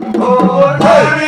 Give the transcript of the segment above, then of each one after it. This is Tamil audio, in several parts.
Oh, hey.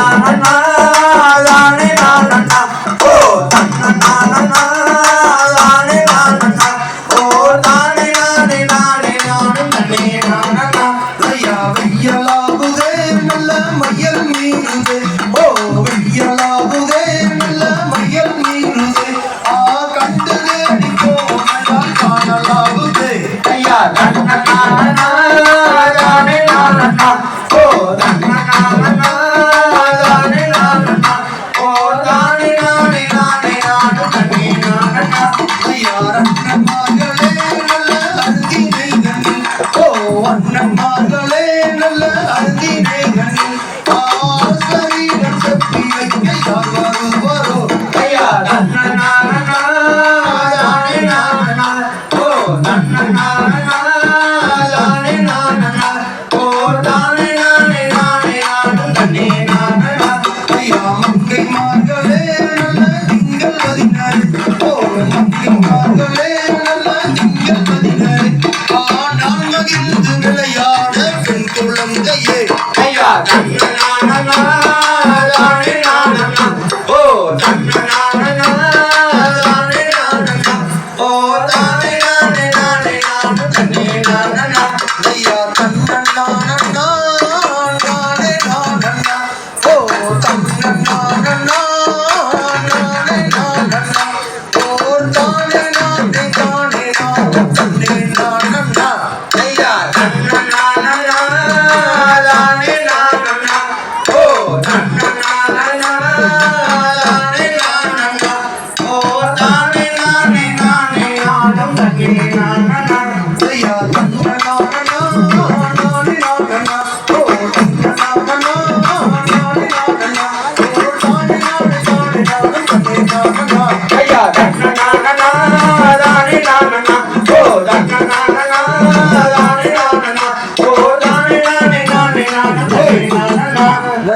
啊来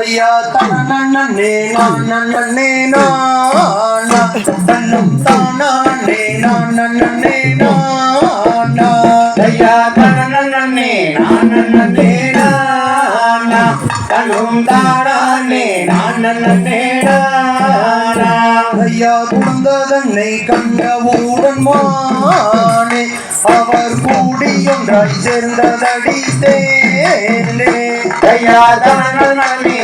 தாரையா தானே நானே நானா. தன்னும் தானே நானே நானா. தையா தானே நானே நானா. தன்னும் தானே நானே நானா. தையா குழந்ததன்னை கண்ட அவர் கூடியொன்றாய் சேர்ந்ததடி சேர்ந்தே தயாதனே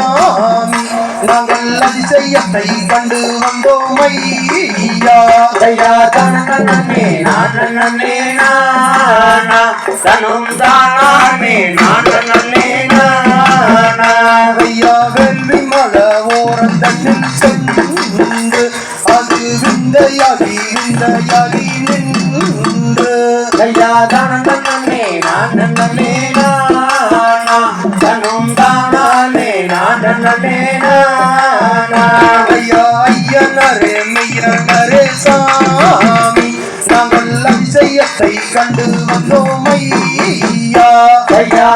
அதிசயத்தை கண்டு வந்தோம் ஐயா. ஐயா தனனே நானே நானா. தனும் தானே நானே நானா. ஐயா வெள்ளி மலை ஓரந்தன்னில் சென்று அது விந்தையாகி விந்தையாகி நின்று. ஐயா தனனே ஐயா ஐயனரே மெய்யனரே சாமி. நாங்கள் அதிசயத்தை கண்டு வந்தோம் ஐயா. ஐயா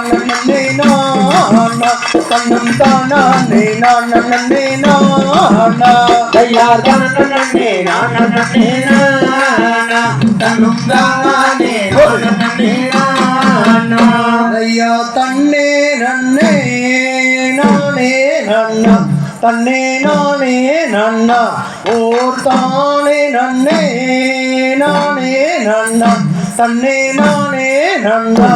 தானே நானே நானா தன்னம் தானே நானே நானா நானா தனும் தானே நானே நானா ஐயா தன்னே நன்னே நானே நன்னா தன்னே நானே நன்னா ஓர் தானே நன்னே நானே நன்னா தன்னே நானே நன்னா.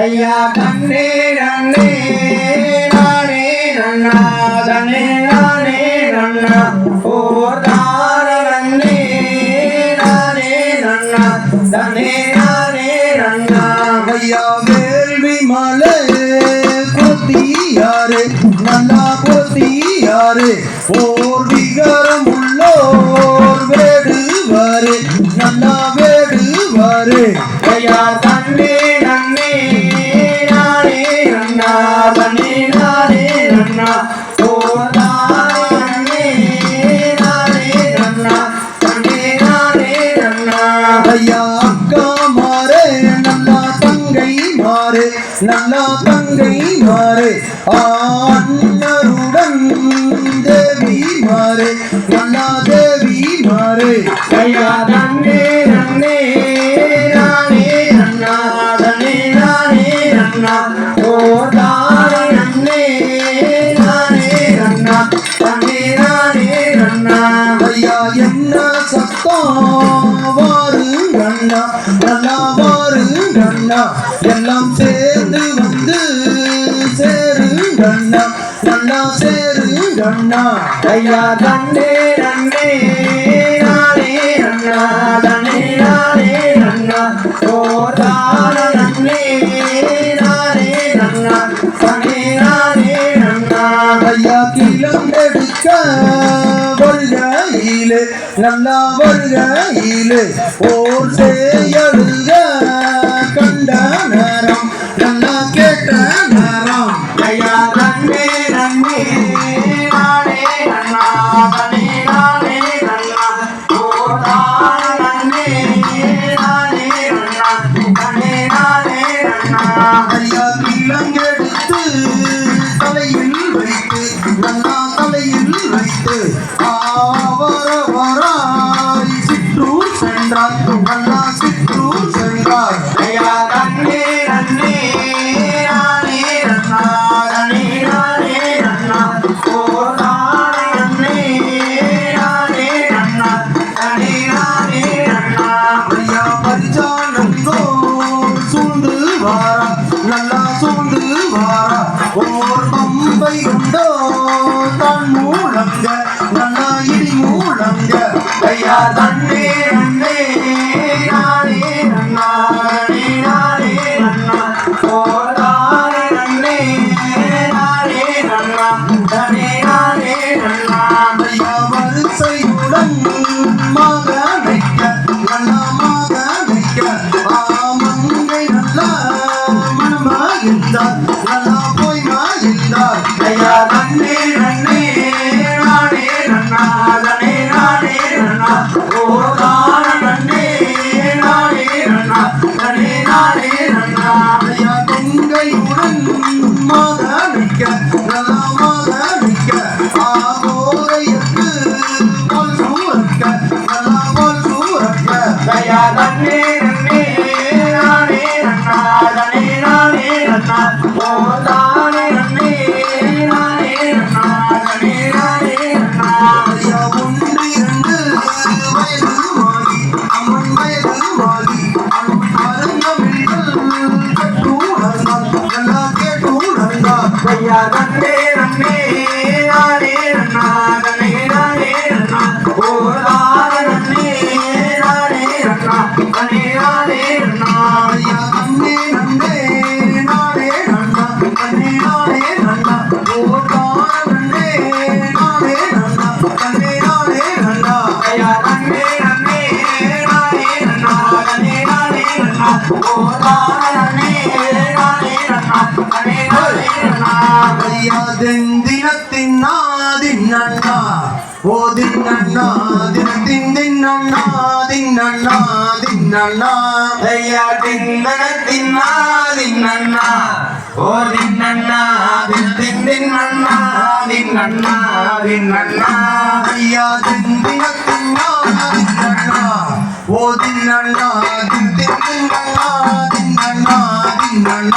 ஐயா தன்னே நன்னே நானே நன்னா. தன்னே நானே நன்னா. ஓர் தானே நன்னே நானே நன்னா. தன்னே நானே நன்னா. ஐயா வேள்வி மலை கொத்தியாரு நல்லா கொத்தியாரு ஓர் அண்ணருடன் தேவி மாறு நல்லா தேவி மாறு ஐயா தன்னே நன்னே நானே நன்னா தன்னே நானே நன்னா ஓர் தானே நன்னே நானே நன்னா தன்னே நானே நன்னா ஐயா என்ன சத்தம் வாருங்கண்ணா நல்லா வாருங்கண்ணா எல்லாம் சேர்ந்து வந்து கண்ணா நல்லா சேருங்கண்ணா ஐயா தன்னே நன்னே நானே நன்னா தன்னே நானே நன்னா ஓர் தானே நன்னே நானே நன்னா தன்னே நானே நன்னா ஐயா கிளம்பெடுக்க வருகையிலே நல்லா வருகையிலே ஓர் செய்யழுக வைத்து ஆவரவராய் சிற்றூர் சென்றார். துகல்லா சிற்றூர் சென்றார். ஐயா கண்ணே நன்னே நானே நன்னா நானே நன்னா நன்னே நானே நன்னா நானே நன்னா ஐயா பரிஜானங்கோ சூழ்ந்து வாரா. நல்லா சூழ்ந்து வாரா. ஓர் பம்பை உண்டோ i'm Yeah, ഓ ദിന്നണ്ണ ദിനത്തിൻ തിന്നണ്ണ തിന്നണ്ണ തിന്നണ്ണ അയ്യാ തിന്നണ തിന്നാ തിന്നണ്ണ ഓ ദിന്നണ്ണ ദിനത്തിൻ തിന്നണ്ണ തിന്നണ്ണ തിന്നണ്ണ ദിന്നണ്ണ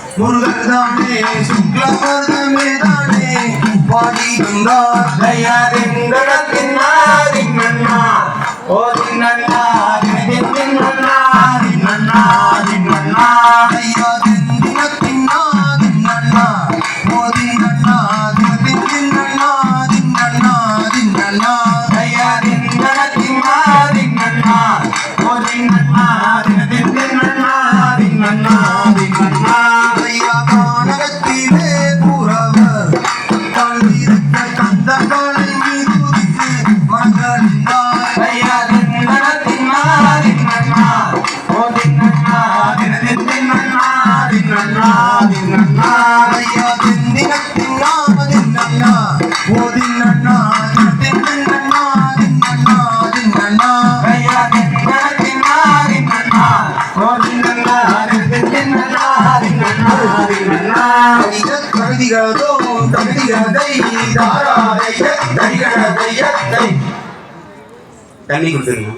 முருகதானே சுக்லபதமே தானே. பாடி வந்தார் தயாரிந்தடத்தின் அண்ணா. ஓதின் அண்ணா தின் அண்ணா தின் தண்ணி கொடுத்துருங்க.